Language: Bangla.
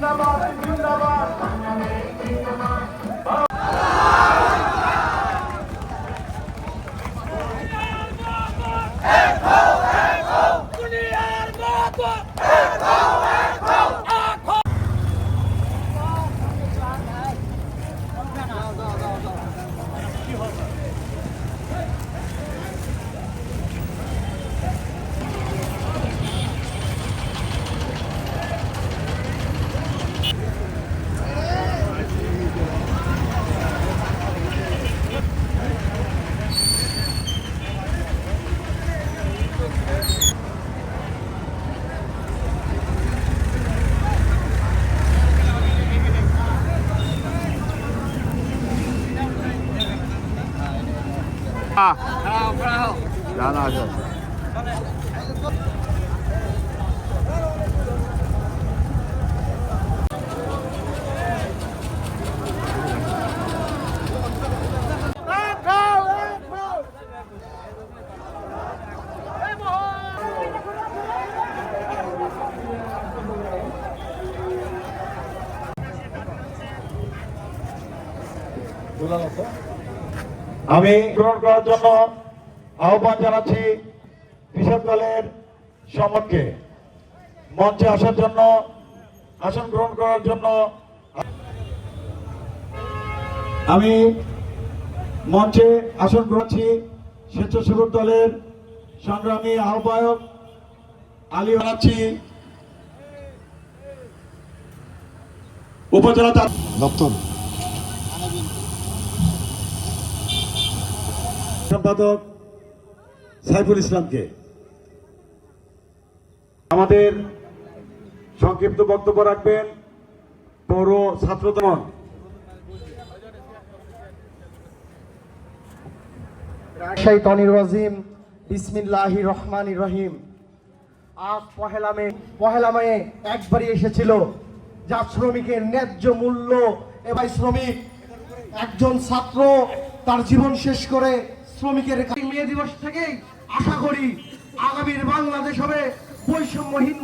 number 아, 나 나죠. 올라갔어? আমি গ্রহণ করার জন্য আহ্বান জানাচ্ছি কৃষক দলের সমক্ষে মঞ্চে আসার জন্য, আসন গ্রহণ করার জন্য। আমি মঞ্চে আসন গ্রহণছি স্বেচ্ছাসেবক দলের সংগ্রামী আহ্বায়ক আলী জানাচ্ছি উপজেলা দপ্তর। সম্পাদক সাইফুল ইসলামকে। আমাদের সংক্ষিপ্ত বক্তব্য রাখবেন পৌর ছাত্রদমন শাইতানির রাজিম বিসমিল্লাহির রহমানির রহিম। আজ পহেলা মে পহেলা মে একবারই এসেছিল, যা শ্রমিকের ন্যায্য মূল্য। এবার শ্রমিক, একজন ছাত্র, তার জীবন শেষ করে শ্রমিকের মে দিবস থেকে আশা করি আগামীর বাংলাদেশ হবে বৈষম্যহীন